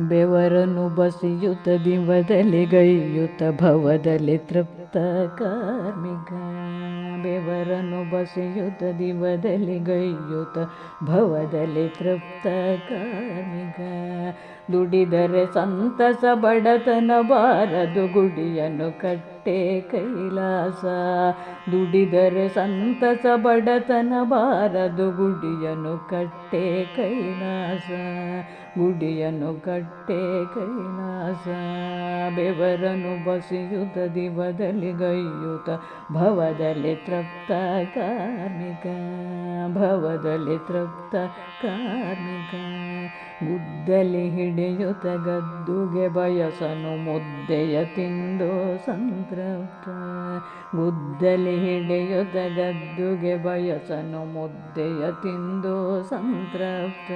ಬೆವರನ್ನು ಬಸಿಯುತ ದಿವದಲ್ಲಿ ಗೈಯುತ ಭವದಲ್ಲಿ ತೃಪ್ತ ಕಾರ್ಮಿಕ. ಬೆವರನು ಬಸಿಯುತ ದಿವದಲ್ಲಿ ಗೈಯುತ ಭವದಲ್ಲಿ ತೃಪ್ತ ಕಾರ್ಮಿಕ. ದುಡಿದರೆ ಸಂತಸ ಬಡತನ ಬಾರದು ಗುಡಿಯನ್ನು ಕಟ್ಟೆ ಕೈಲಾಸ, ದುಡಿದರೆ ಸಂತಸ, ಬಡತನ ಬಾರದು. ಗುಡಿಯನು ಕಟ್ಟೆ ಕೈಲಾಸ, ಗುಡಿಯನು ಕಟ್ಟೆ ಕೈಲಾಸ. ಬೆವರನ್ನು ಬಸಿಯುತ್ತ ದಿವದಲ್ಲಿ ಗೈಯುತ. ಭವದಲ್ಲಿ ತೃಪ್ತ ಕಾರ್ಮಿಕ, ಭವದಲ್ಲಿ ತೃಪ್ತ ಕಾರ್ಮಿಕ. ಗುದ್ದಲಿ ಹಿಡಿಯುತ, ಗದ್ದುಗೆ ಬಯಸನು, ಮುದ್ದೆಯ ತಿಂದು ಸಂತೃಪ್ತ ಗುದ್ದಲಿ ಹಿಡಿಯುತ್ತ ಗದ್ದುಗೆ ಬಯಸನು ಮುದ್ದೆಯ ತಿಂದು ಸಂತೃಪ್ತ.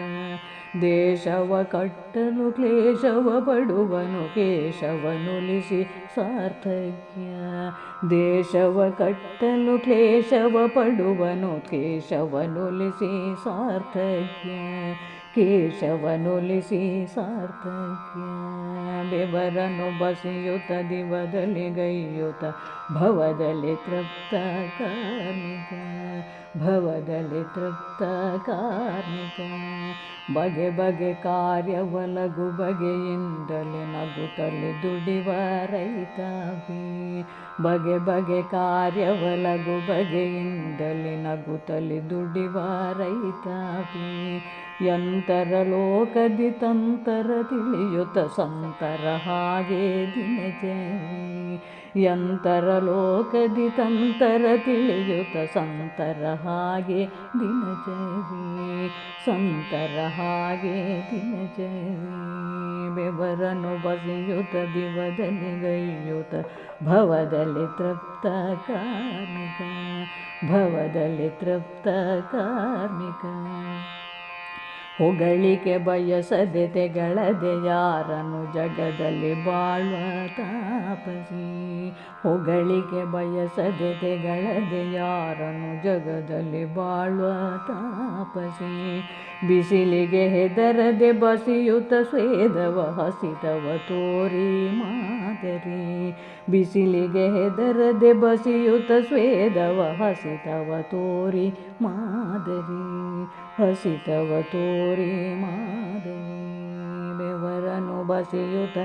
ದೇಶವ ಕಟ್ಟಲು ಕ್ಲೇಶವ ಪಡುವನು ಕೇಶವನುಲಿಸಿ ಸಾರ್ಥಕ್ಯ ದೇಶವ ಕಟ್ಟಲು ಕ್ಲೇಶವ ಪಡುವನು ಕೇಶವನುಲಿಸಿ ಸಾರ್ಥಕ್ಯ ಕೇಶವನುಲಿಸಿ ಸಾರ್ಥಕ್ಯ ಬೆವರನ್ನು ಬಸಿಯುತ ದಿವದಲ್ಲಿ ಗೈಯುತ್ತ, ಭವದಲ್ಲಿ ತೃಪ್ತ ಕಾರ್ಮಿಕ, ಭವದಲ್ಲಿ ತೃಪ್ತ ಕಾರ್ಮಿಕ. ಬಗೆ ಬಗೆ ಕಾರ್ಯವಲಗು ಬಗೆಯಿಂದಲೇ ನಗುತ್ತಲೇ ದುಡಿವ ರೈತಾಪಿ. ಬಗೆ ಬಗೆ ಕಾರ್ಯವಲಗು ಬಗೆಯಿಂದಲೇ ನಗುತ್ತಲೇ ದುಡಿವ ರೈತಾಪಿ. ಯಂತರ ಲೋಕದಿ ತಂತರ ತಿಳಿಯುತ ಸಂತರ ಹಾಗೆ ದಿನಚರಿ ಯಂತರಲೋಕದಿ ತಂತರ ತಿಳಿಯುತ ಸಂತರ ಹಾಗೆ ದಿನಚರಿ ಸಂತರ ಹಾಗೆ ದಿನಚರಿ ಬೆವರನು ಬಸಿಯುತ ದಿವದಲ್ಲಿ ಗೈಯುತ ಭವದಲ್ಲಿ ತೃಪ್ತ ಕಾರ್ಮಿಕ. ಭವದಲ್ಲಿ ತೃಪ್ತ ಕಾರ್ಮಿಕ. ಹೊಗಳಿಕೆ ಬಯಸದೆ ತೆಗಳದೆ ಯಾರನು ಜಗದಲ್ಲಿ ಬಾಳುವ ತಾಪಸಿ. ಹೊಗಳಿಕೆ ಬಯಸದೆ ತೆಗಳದೆ ಯಾರನು ಜಗದಲ್ಲಿ ಬಾಳುವ ತಾಪಸಿ. ಬಿಸಿಲಿಗೆ ಹೆದರದೆ ಬಸಿಯುತ ಸ್ವೇದವ ಹಸಿತವ ತೋರಿ ಮಾದರಿ. ಬಿಸಿಲಿಗೆ ಹೆದರದೆ ಬಸಿಯುತ ಸ್ವೇದವ ಹಸಿತವ ತೋರಿ ಮಾದರಿ. ಹಸಿತವ ತೋರಿ ಮಾದರಿ ಬೆವರನು ಬಸಿಯುತ್ತ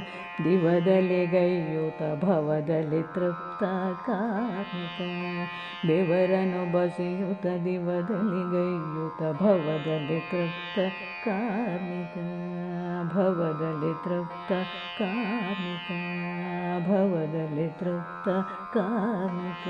ದಿವದಲ್ಲಿ ಗೈಯುತ, ಭವದಲ್ಲಿ ತೃಪ್ತ ಕಾರ್ಮಿಕ. ಬೆವರನು ಬಸಿಯುತ್ತ ದಿವದಲ್ಲಿ ಗೈಯುತ, ಭವದಲ್ಲಿ ತೃಪ್ತ ಕಾರ್ಮಿಕ. ಭವದಲ್ಲಿ ತೃಪ್ತ ಕಾರ್ಮಿಕ, ಭವದಲ್ಲಿ ತೃಪ್ತ ಕಾರ್ಮಿಕ.